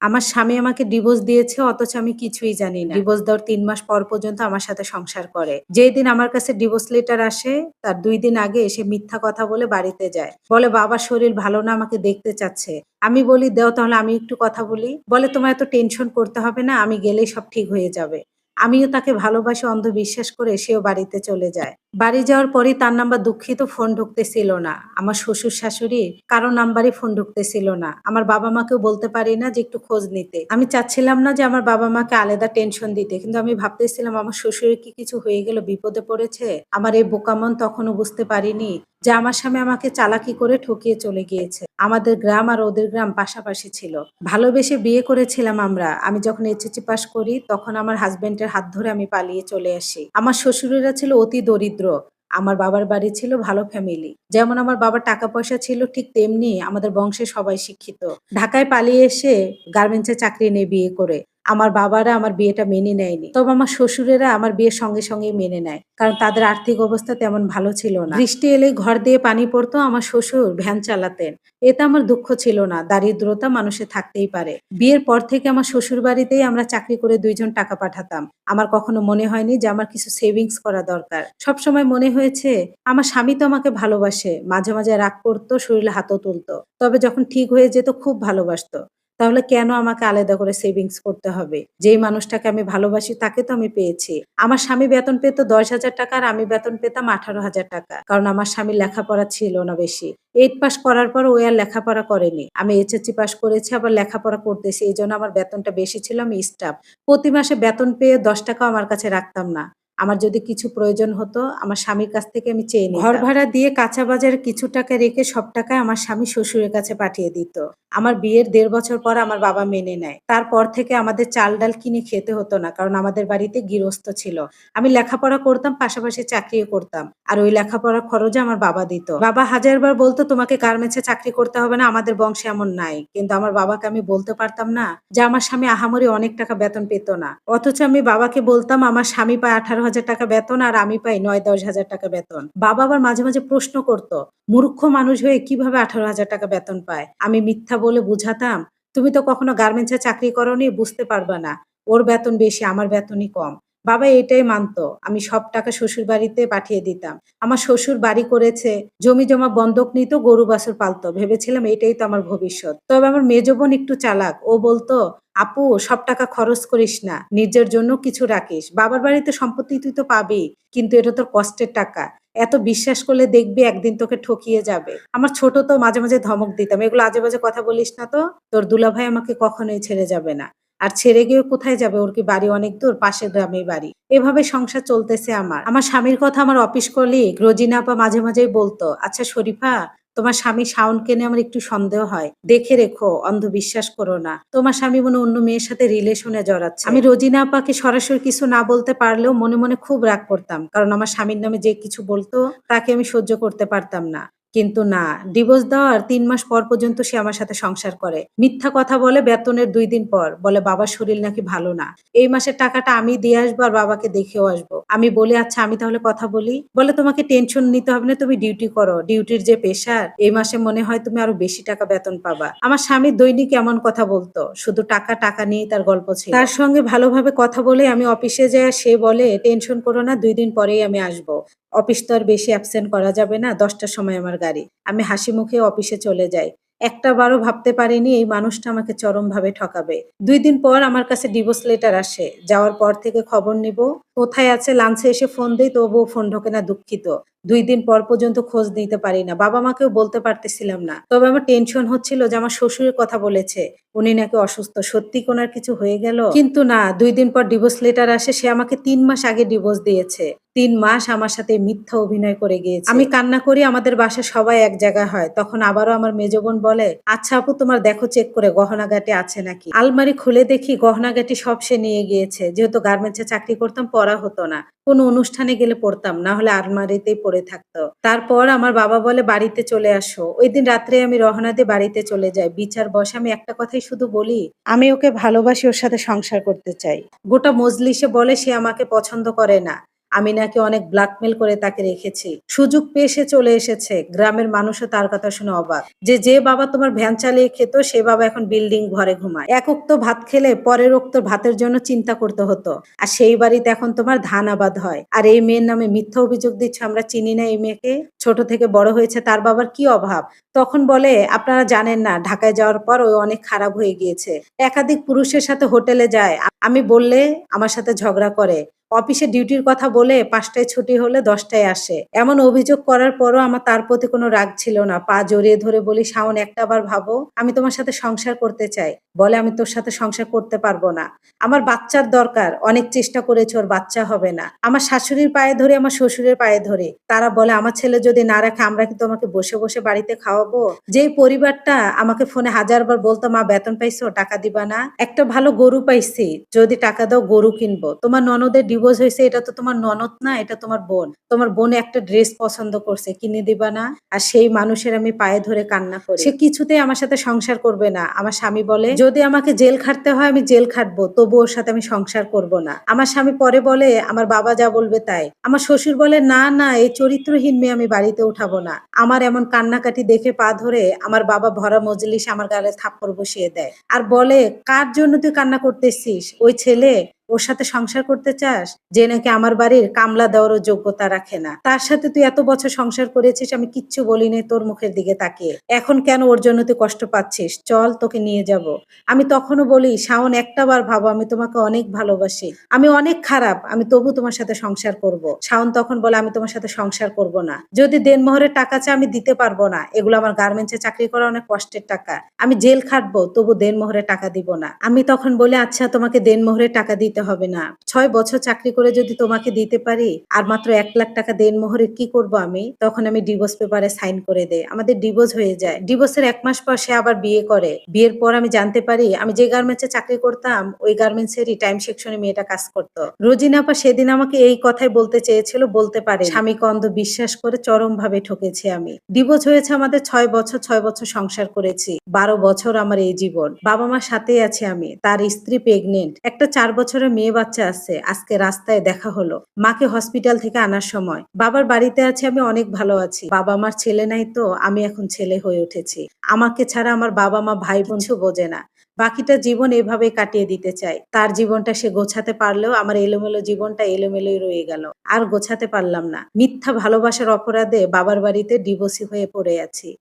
আমার স্বামী আমাকে ডিভোর্স দিয়েছে, অথচ আমি কিছুই জানি না। ডিভোর্স দেওয়ার তিন মাস পর পর্যন্ত আমার সাথে সংসার করে। যেই দিন আমার কাছে ডিভোর্স লেটার আসে, তার দুই দিন আগে এসে মিথ্যা কথা বলে বাড়িতে যায়। বলে বাবার শরীর ভালো না, আমাকে দেখতে চাচ্ছে। আমি বলি, দেও, তাহলে আমি একটু কথা বলি। বলে তোমার এত টেনশন করতে হবে না, আমি গেলেই সব ঠিক হয়ে যাবে। আমিও তাকে ভালোবাসে, অন্ধবিশ্বাস করে সেও বাড়িতে চলে যায়। বাড়ি যাওয়ার পরই তার নাম্বার দুঃখিত ফোন ঢুকতেছিল না। আমার শ্বশুর শাশুড়ি কারও নাম্বারই ফোন ঢুকতেছিল না। আমার বাবা মাকেও বলতে পারি না যে একটু খোঁজ নিতে। আমি চাচ্ছিলাম না যে আমার বাবা মাকে আলাদা টেনশন দিতে, কিন্তু আমি ভাবতেছিলাম আমার শ্বশুরের কি কিছু হয়ে গেল, বিপদে পড়েছে? আমার এই বোকামন তখনও বুঝতে পারিনি যে আমার স্বামী আমাকে চালাকি করে ঠকিয়ে চলে গিয়েছে। আমাদের গ্রাম আর ওদের গ্রাম পাশাপাশি ছিল। ভালোবেসে বিয়ে করেছিলাম আমরা। আমি যখন এইচএসসি পাস করি, তখন আমার হাজবেন্ডের হাত ধরে আমি পালিয়ে চলে আসি। আমার শ্বশুরেরা ছিল অতি দরিদ্র। আমার বাবার বাড়ি ছিল ভালো ফ্যামিলি যেমন আমার বাবার টাকা পয়সা ছিল ঠিক তেমনি আমাদের বংশে সবাই শিক্ষিত। ঢাকায় পালিয়ে এসে গার্মেন্টসে চাকরি নিয়ে বিয়ে করে। আমার বাবারা আমার বিয়েটা মেনে নেয়নি। তবে আমার শ্বশুরেরা আমার বিয়ের সঙ্গে সঙ্গে মেনে নেয়। কারণ তাদের আর্থিক অবস্থা তেমন ভালো ছিল না। বৃষ্টি এলেই ঘর দিয়ে পানি পড়তো আমার শ্বশুর ভ্যান চালাতেন। এতে আমার দুঃখ ছিল না। দারিদ্রতা মানুষে থাকতেই পারে। বিয়ের পর থেকে আমার শ্বশুর বাড়িতেই আমরা চাকরি করে দুইজন টাকা পাঠাতাম। আমার কখনো মনে হয়নি যে আমার কিছু সেভিংস করা দরকার। সব সময় মনে হয়েছে, আমার স্বামী তো আমাকে ভালোবাসে। মাঝে মাঝে রাগ করতো, শরীরে হাতও তুলতো। তবে যখন ঠিক হয়ে যেত, খুব ভালোবাসতো। তাহলে কেন আমাকে আলাদা করে সেভিংস করতে হবে? যেই মানুষটাকে আমি ভালোবাসি তাকে তো আমি পেয়েছি। আমার স্বামী বেতন পেত দশ হাজার টাকা আর আমি বেতন পেতাম আঠারো হাজার টাকা। কারণ আমার স্বামীর লেখাপড়া ছিল না বেশি। এইট পাস করার পর ও আর লেখাপড়া করেনি। আমি এইচএসসি পাস করেছি, আবার লেখাপড়া করতেছি। এই জন্য আমার বেতনটা বেশি ছিল, আমি স্টাফ প্রতি মাসে বেতন পেয়ে দশ টাকাও আমার কাছে রাখতাম না। আমার যদি কিছু প্রয়োজন হতো, আমার স্বামীর কাছ থেকে আমি চেয়ে ঘর ভাড়া দিয়ে কাঁচা বাজার কিছু টাকা রেখে সব টাকা আমার স্বামী শ্বশুরের কাছে পাঠিয়ে দিত। আমার বিয়ের দেড় বছর পর আমার বাবা মেনে নেয়। তারপর থেকে আমাদের চাল ডাল কিনে খেতে হতো না, কারণ আমাদের বাড়িতে গৃহস্থ ছিল। আমি লেখাপড়া করতাম, পাশাপাশি চাকরিও করতাম। আর ওই লেখাপড়ার খরচে আমার বাবা দিত। বাবা হাজারবার বলতো, তোমাকে গার্মেন্টসে চাকরি করতে হবে না, আমাদের বংশে এমন নাই। কিন্তু আমার বাবাকে আমি বলতে পারতাম না যে, আমার স্বামী আহামরি অনেক টাকা বেতন পেত না। অথচ আমি বাবাকে বলতাম, আমার স্বামী পায় আঠারো হাজার টাকা বেতন আর আমি পাই নয়, দশ হাজার টাকা বেতন। বাবা আবার মাঝে মাঝে প্রশ্ন করত, মূর্খ মানুষ হয়ে কীভাবে আঠারো হাজার টাকা বেতন পায়? আমি মিথ্যা বলে বুঝাতাম, তুমি তো কখনো গার্মেন্টসে চাকরি করো নি বুঝতে পারবা না। ওর বেতন বেশি, আমার বেতনই কম। বাবা এটাই মানতো, আমি সব টাকা শ্বশুর বাড়িতে পাঠিয়ে দিতাম। আমার শ্বশুর বাড়ি করেছে, জমি জমা বন্ধক নিত গরু বাছুর পালতো, ভেবেছিলাম এটাই তো আমার ভবিষ্যৎ। তবে আমার মেজ বোন একটু চালাক, ও বলতো, আপু, সব টাকা খরচ করিস না, নিজের জন্য কিছু রাখিস। বাবার বাড়িতে সম্পত্তি তুই তো পাবি, কিন্তু এটা তোর কষ্টের টাকা। এত বিশ্বাস করলে দেখবি একদিন তোকে ঠকিয়ে যাবে। আমার ছোট তো মাঝে মাঝে ধমক দিতাম, এগুলো আজে বাজে কথা বলিস না তো? তোর দুলাভাই আমাকে কখনোই ছেড়ে যাবে না। আর ছেড়ে গিয়ে কোথায় যাবে? ওর কি বাড়ি অনেক দূর? পাশের গ্রামে বাড়ি। এভাবে সংসার চলতেছে আমার। আমার স্বামীর কথা আমার অফিস কলিগ রোজিনা আপা মাঝে মাঝেই বলতো আচ্ছা শরীফা, তোমার স্বামী শাওনকে নিয়ে আমার একটু সন্দেহ হয়। দেখে রেখো, অন্ধবিশ্বাস করো না। তোমার স্বামী মনে অন্য মেয়ের সাথে রিলেশনে জড়াচ্ছে। আমি রোজিনা আপাকে সরাসরি কিছু না বলতে পারলেও মনে মনে খুব রাগ করতাম। কারণ আমার স্বামীর নামে যে কিছু বলতো, তাকে আমি সহ্য করতে পারতাম না। কিন্তু না ডিভোর্স দেওয়ার তিন মাস পর পর্যন্ত সে আমার সাথে সংসার করে। মিথ্যা কথা বলে বেতনের দুই দিন পর, বলে বাবার শরীর নাকি ভালো না। এই মাসের টাকাটা আমি দিয়ে আসব আর বাবাকে দেখেও আসব। আমি বলি আচ্ছা আমি তাহলে কথা বলি। বলে, তোমাকে টেনশন নিতে হবে না, তুমি ডিউটি করো। ডিউটির যে পেশার এই মাসে মনে হয় তুমি আরও বেশি টাকা বেতন পাবা। আমার স্বামী দৈনিক এমন কথা বলতো, শুধু টাকা টাকা নিয়ে তার গল্প ছিল। তার সঙ্গে ভালোভাবে কথা বলে আমি অফিসে যাই সে বলে টেনশন করো না, দুই দিন পরেই আমি আসব। অফিস তো আর বেশি অ্যাবসেন্ট করা যাবে না, দশটার সময় আমার গাড়ি। আমি হাসি মুখে অফিসে চলে যাই। একটা বারও ভাবতে পারিনি এই মানুষটা আমাকে চরমভাবে ঠকাবে। দুই দিন পর আমার কাছে ডিভোর্স লেটার আসে। যাওয়ার পর থেকে খবর নিব কোথায় আছে লাঞ্চে এসে ফোন দিই, তবুও ফোন ঢোকে না, দুঃখিত। দুই দিন পর পর্যন্ত খোঁজ নিতে পারি না। বাবা মাকেও বলতে পারতেছিলাম না। তবে আমার টেনশন হচ্ছিল যে আমার শ্বশুরের কথা বলেছে। উনি নাকি অসুস্থ। সত্যি কোনার কিছু হয়ে গেল? কিন্তু না, দুই দিন পর ডিভোর্স লেটার আসে, সে আমাকে তিন মাস আগে ডিভোর্স দিয়েছে। তিন মাস আমার সাথে মিথ্যা অভিনয় করে গিয়েছে। আমি কান্না করি, আমাদের বাসা সবাই এক জায়গায় হয়। তখন আবারও আমার মেজ বোন বলে আচ্ছা আপু, তোমার দেখো চেক করে, গহনাগাটি আছে নাকি? আলমারি খুলে দেখি, গহনাগাটি সব সে নিয়ে গিয়েছে। যেহেতু গার্মেন্টসে চাকরি করতাম পড়া হতো না। কোনো অনুষ্ঠানে গেলে পড়তাম, না হলে আলমারিতেই পড়ে থাকতো। তারপর আমার বাবা বলে, বাড়িতে চলে আসো। ওই দিন রাত্রে আমি রহনা দিয়ে বাড়িতে চলে যাই। বিচার বসে, আমি একটা কথাই শুধু বলি, আমি ওকে ভালোবাসি, ওর সাথে সংসার করতে চাই। গোটা মজলিসে বলে, সে আমাকে পছন্দ করে না। আমি নাকি অনেক ব্ল্যাকমেল করে তাকে রেখেছি। সুযোগ পেয়ে সে চলে এসেছে। গ্রামের মানুষও তার কথা শুনে অবাক। যে যে বাবা তোমার ভ্যান চালিয়ে খেত, সে বাবা এখন বিল্ডিং ঘরে ঘুমায়। এক উক্ত ভাত খেলে পরের উক্ত ভাতের জন্য চিন্তা করতে হতো। আর সেই বাড়িতে এখন তোমার ধান আবাদ হয়। আর এই মেয়ের নামে মিথ্যা অভিযোগ দিচ্ছে, আমরা চিনি না এই মেয়েকে। ছোট থেকে বড় হয়েছে তার বাবার কি অভাব? তখন বলে, আপনারা জানেন না, ঢাকায় যাওয়ার পর ওই অনেক খারাপ হয়ে গিয়েছে। একাধিক পুরুষের সাথে হোটেলে যায়। আমি বললে আমার সাথে ঝগড়া করে। অফিসে ডিউটির কথা বলে পাঁচটায় ছুটি হলে দশটায় আসে। এমন অভিযোগ করার পরও আমার তার প্রতি কোনো রাগ ছিল না। পা জড়িয়ে ধরে বলি, শাওন, একটা বার ভাবো, আমি তোমার সাথে সংসার করতে চাই। বলে, আমি তোর সাথে সংসার করতে পারব না। আমার বাচ্চার দরকার, অনেক চেষ্টা করেছে, ওর বাচ্চা হবে না। আমার শাশুড়ির পায়ে ধরে, আমার শ্বশুরের পায়ে ধরে। তারা বলে, আমার ছেলে যদি না রাখে, আমরা কি তোমাকে বসে বসে বাড়িতে খাওয়াবো? যেই পরিবারটা আমাকে ফোনে হাজারবার বলতো, মা, বেতন পাইছো, টাকা দিবা না। একটা ভালো গরু পাইছি, যদি টাকা দাও, গরু কিনবো। তোমার ননদের ডিভোর্স হয়েছে, এটা তো তোমার ননদ না, এটা তোমার বোন। তোমার বোন একটা ড্রেস পছন্দ করছে, কিনে দিবা না, আর সেই মানুষের আমি পায়ে ধরে কান্না করি। সে কিছুতেই আমার সাথে সংসার করবে না। আমার স্বামী বলে, যদি আমাকে জেল খাটতে হয়, আমি জেল খাটবো, তবু ওর সাথে আমি সংসার করব না। আমার স্বামী পরে বলে, আমার বাবা যা বলবে তাই। আমার শ্বশুর বলে, না না এই চরিত্রহীন মেয়ে আমি বাড়িতে উঠাবো না। আমার এমন কান্নাকাটি দেখে পা ধরে আমার বাবা ভরা মজলিস আমার গালে থাপ্পড় বসিয়ে দেয়। আর বলে, কার জন্য তুই কান্না করতেছিস? ওই ছেলে ওর সাথে সংসার করতে চাস? যে নাকি আমার বাড়ির কামলা দেওয়ারও যোগ্যতা রাখে না। তার সাথে তুই এত বছর সংসার করেছিস, আমি কিচ্ছু বলিনি তোর মুখের দিকে তাকিয়ে। এখন কেন ওর জন্য তুই কষ্ট পাচ্ছিস? চল তোকে নিয়ে যাব। আমি তখনও বলি, শাওন, একটা বার ভাবো, আমি তোমাকে অনেক ভালোবাসি। আমি অনেক খারাপ, আমি তবু তোমার সাথে সংসার করব। শাওন তখন বলে, আমি তোমার সাথে সংসার করব না। যদি দেনমোহরের টাকা চাই, আমি দিতে পারব না। এগুলো আমার গার্মেন্টসে চাকরি করা অনেক কষ্টের টাকা। আমি জেল খাটবো, তবু দেনমোহরে টাকা দিব না। আমি তখন বলি আচ্ছা তোমাকে দেনমোহরে টাকা দিতে হবে না। ছয় বছর চাকরি করে যদি তোমাকে দিতে পারি, আর মাত্র এক লাখ টাকা দেন মোহরে কি করব আমি? তখন আমি ডিভোর্স পেপারে সাইন করে দেই। আমাদের ডিভোর্স হয়ে যায়। ডিভোর্সের এক মাস পর সে আবার বিয়ে করে। বিয়ের পর আমি জানতে পারি, আমি যে গার্মেন্টসে চাকরি করতাম, ওই গার্মেন্টসেরই টাইম সেকশনে মেয়েটা কাজ করতো। রোজিনা আপা সেদিন আমাকে এই কথাই বলতে চেয়েছিল, বলতে পারে স্বামীকে অন্ধ বিশ্বাস করে চরম ভাবে ঠকেছি আমি। ডিভোর্স হয়েছে আমাদের ছয় বছর ছয় বছর সংসার করেছি। বারো বছর আমার এই জীবন। বাবা মার সাথেই আছি আমি। তার স্ত্রী প্রেগনেন্ট একটা চার বছরের মেয়ে বাচ্চা আছে, আজকে রাস্তায় দেখা হলো। মাকে হসপিটাল থেকে আনার সময়। বাবার বাড়িতে আছে, আমি অনেক ভালো আছি। বাবা মার ছেলে নাই তো, আমি এখন ছেলে হয়ে উঠেছি। আমাকে ছাড়া আমার বাবা মা ভাই বোন বোঝে না। বাকিটা জীবন এভাবে কাটিয়ে দিতে চাই তার জীবনটা সে গোছাতে পারলেও আমার এলোমেলো জীবনটা এলোমেলোই রয়ে গেল। আর গোছাতে পারলাম না। মিথ্যা ভালোবাসার অপরাধে বাবার বাড়িতে ডিভোর্সি হয়ে পড়ে আছি।